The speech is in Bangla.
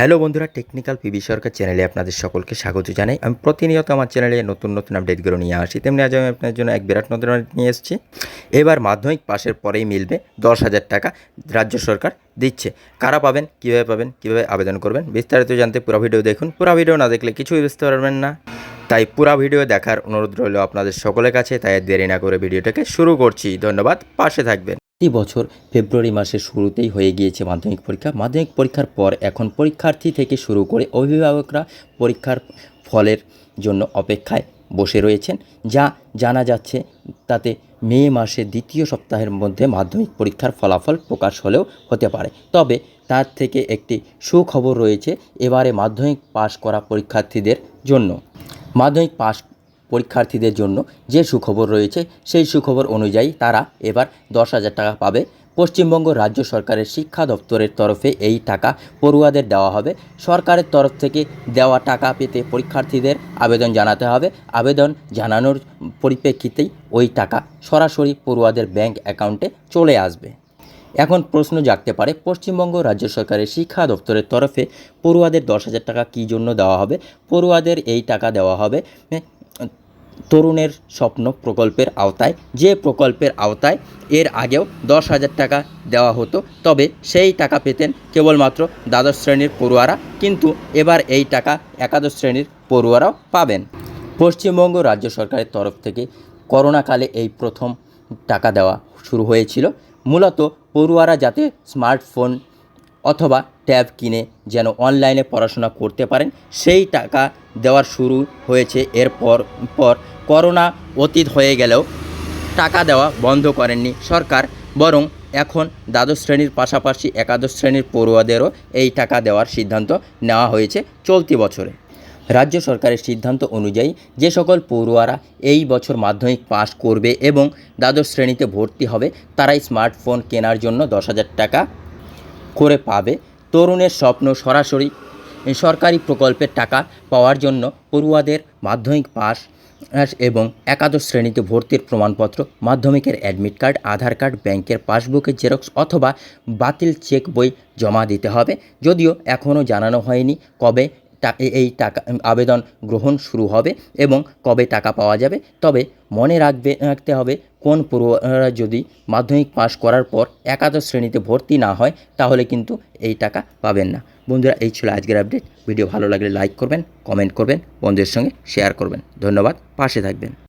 হ্যালো বন্ধুরা, টেকনিক্যাল পিবি সরকার চ্যানেলে আপনাদের সকলকে স্বাগত জানাই। আমি প্রতিনিয়ত আমার চ্যানেলে নতুন নতুন আপডেটগুলো নিয়ে আসি। তেমনি আজ আমি আপনার জন্য এক বিরাট নতুন আপডেট নিয়ে এসেছি। এবার মাধ্যমিক পাশের পরেই মিলবে দশ হাজার টাকা রাজ্য সরকার দিচ্ছে। কারা পাবেন, কীভাবে পাবেন, কীভাবে আবেদন করবেন, বিস্তারিত জানতে পুরো ভিডিও দেখুন। পুরো ভিডিও না দেখলে কিছুই বুঝতে পারবেন না। তাই পুরো ভিডিও দেখার অনুরোধ রইল আপনাদের সকলের কাছে। তাই দেরি না করে ভিডিওটাকে শুরু করছি। ধন্যবাদ। পাশে থাকবেন। প্রতি বছর ফেব্রুয়ারি মাসের শুরুতেই হয়ে গিয়েছে মাধ্যমিক পরীক্ষা। মাধ্যমিক পরীক্ষার পর এখন পরীক্ষার্থী থেকে শুরু করে অভিভাবকরা পরীক্ষার ফলের জন্য অপেক্ষায় বসে রয়েছেন, যা জানা যাচ্ছে তাতে মে মাসের দ্বিতীয় সপ্তাহের মধ্যে মাধ্যমিক পরীক্ষার ফলাফল প্রকাশ হলেও হতে পারে। তবে তার থেকে একটি সুখবর রয়েছে, এবারে মাধ্যমিক পাশ করা পরীক্ষার্থীদের জন্য। মাধ্যমিক পাশ পরীক্ষার্থীদের জন্য যে সুখবর রয়েছে, সেই সুখবর অনুযায়ী তারা এবার দশ হাজার টাকা পাবে। পশ্চিমবঙ্গ রাজ্য সরকারের শিক্ষা দপ্তরের তরফে এই টাকা পড়ুয়াদের দেওয়া হবে। সরকারের তরফ থেকে দেওয়া টাকা পেতে পরীক্ষার্থীদের আবেদন জানাতে হবে। আবেদন জানানোর পরিপ্রেক্ষিতেই ওই টাকা সরাসরি পড়ুয়াদের ব্যাংক অ্যাকাউন্টে চলে আসবে। এখন প্রশ্ন জাগতে পারে, পশ্চিমবঙ্গ রাজ্য সরকারের শিক্ষা দপ্তরের তরফে পড়ুয়াদের দশ হাজার টাকা কী জন্য দেওয়া হবে? পড়ুয়াদের এই টাকা দেওয়া হবে তরুণের স্বপ্ন প্রকল্পের আওতায়, যে প্রকল্পের আওতায় এর আগেও দশ হাজার টাকা দেওয়া হতো, তবে সেই টাকা পেতেন কেবলমাত্র দ্বাদশ শ্রেণির পড়ুয়ারা, কিন্তু এবার এই টাকা একাদশ শ্রেণির পড়ুয়ারাও পাবেন। পশ্চিমবঙ্গ রাজ্য সরকারের তরফ থেকে করোনাকালে এই প্রথম টাকা দেওয়া শুরু হয়েছিল। মূলত পড়ুয়ারা যাতে স্মার্টফোন অথবা ট্যাব কিনে যেন অনলাইনে পড়াশোনা করতে পারেন। সেই টাকা দেওয়ার শুরু হয়েছে এরপর, পর করোনা অতীত হয়ে গেলেও টাকা দেওয়া বন্ধ করেননি সরকার। বরং এখন দ্বাদশ শ্রেণির পাশাপাশি একাদশ শ্রেণির পড়ুয়াদেরও এই টাকা দেওয়ার সিদ্ধান্ত নেওয়া হয়েছে চলতি বছরে। রাজ্য সরকারের সিদ্ধান্ত অনুযায়ী যে সকল পড়ুয়ারা এই বছর মাধ্যমিক পাশ করবে এবং দ্বাদশ শ্রেণীতে ভর্তি হবে, তারাই স্মার্টফোন কেনার জন্য দশ হাজার টাকা করে পাবে। তরুণের স্বপ্ন সরাসরি সরকারি প্রকল্পের টাকা পাওয়ার জন্য পড়ুয়াদের মাধ্যমিক পাস এবং একাদশ শ্রেণীতে ভর্তির প্রমাণপত্র, মাধ্যমিকের অ্যাডমিট কার্ড আধার কার্ড ব্যাংকের পাসবুকের জেরক্স অথবা বাতিল চেক বই জমা দিতে হবে। যদিও এখনও জানানো হয়নি কবে এই টাকা আবেদন গ্রহণ শুরু হবে এবং কবে টাকা পাওয়া যাবে, তবে মনে রাখবে, রাখতে হবে কোন পড়ুয়ারা যদি মাধ্যমিক পাশ করার পর একাদশ শ্রেণীতে ভর্তি না হয়, তাহলে কিন্তু এই টাকা পাবেন না। বন্ধুরা, এই ছিল আজকের আপডেট। ভিডিও ভালো লাগলে লাইক করবেন, কমেন্ট করবেন, বন্ধুদের সঙ্গে শেয়ার করবেন। ধন্যবাদ, পাশে থাকবেন।